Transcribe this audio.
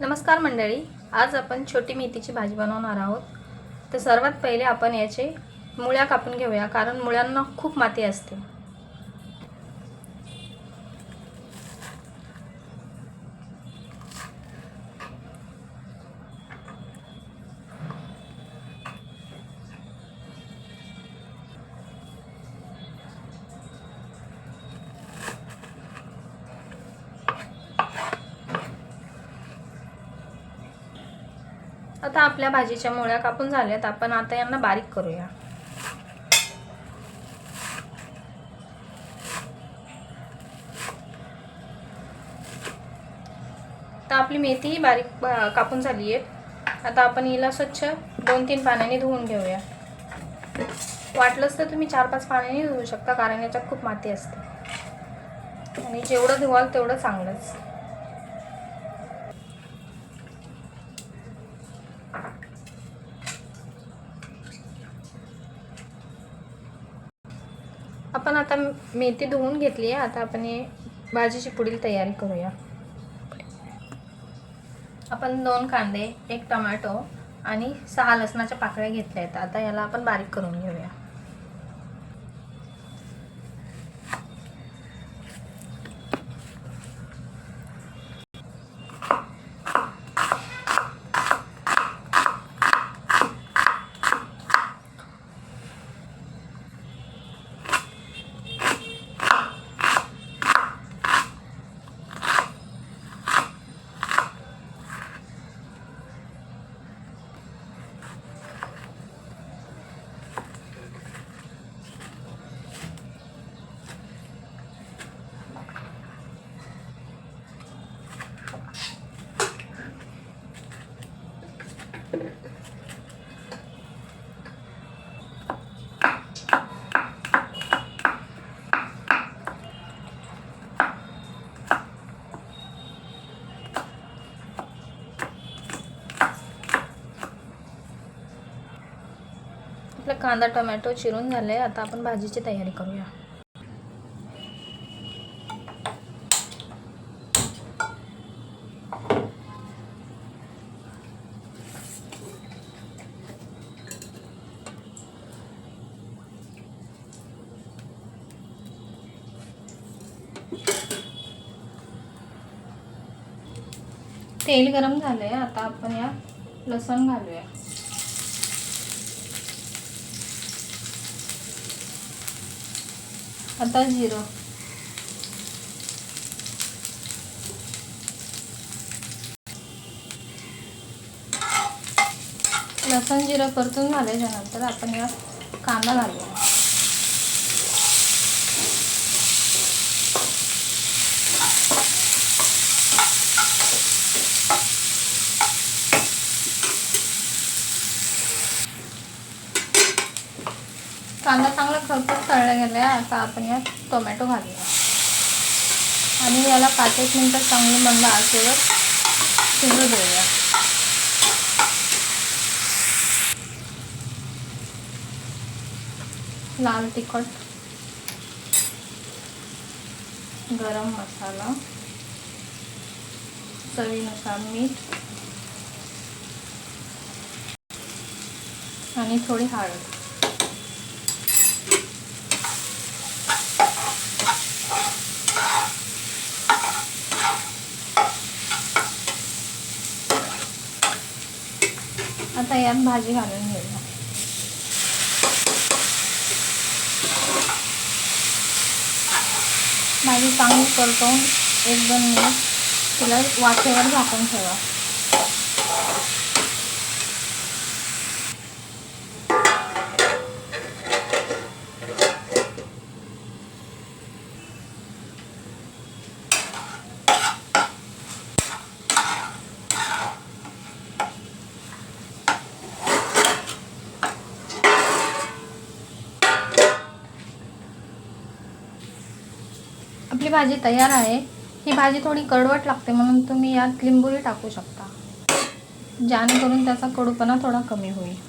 नमस्कार मंडळी आज आपण छोटी मेथीची भाजी बनवणार आहोत. तर सर्वात पहिले आपण याचे मुळ्या कापून घेऊया कारण मुळ्यांना खूप माती असते. आता आपल्या भाजीच्या मुळ्या कापून झाल्यात आपण आता यांना बारीक करूया. आता आपली मेथी ही बारीक कापून झाली आहे आता आपण हिला स्वच्छ दोन तीन पाण्याने धुवून घेऊया. वाटलंच तर तुम्ही चार पाच पाण्याने धुवू शकता कारण याच्यात खूप माती असते. आणि जेवढं धुवाल तेवढं चांगलंच. आपण आता मेथी धुवून घेतली आहे. आता आपण हे भाजीची पुढील तयारी करूया. आपण दोन कांदे एक टोमॅटो आणि सहा लसणाच्या पाकळ्या घेतल्या आहेत. आता याला आपण बारीक करून घेऊया. आपला कांदा टोमॅटो चिरून झाले आता आपण भाजीची तयारी करूया. तेल गरम झालंय. आता आपण या लसण घालूया. आता जिरं लसण जिरं परतून झाल्याच्यानंतर आपण या कांदा घालूया. कांदा चांगला खरपूस तळला गेला आहे आता आपण यात टोमॅटो घालूया. आणि याला पाच एक मिनटं चांगलं मंद आचेवर शिजू देऊया. लाल तिखट गरम मसाला चवीनुसार मीठ आणि थोडी हळद. आता यात भाजी घालून घेऊया. भाजी चांगली परतवून एक दोन मिनिट तिला वाफेवर झाकून ठेवा. आपली भाजी तयार आहे. ही भाजी थोडी कडवट लागते म्हणून तुम्ही यात लिंबूही टाकू शकता. जेणेकरून त्याचा कडूपणा थोडा कमी होईल.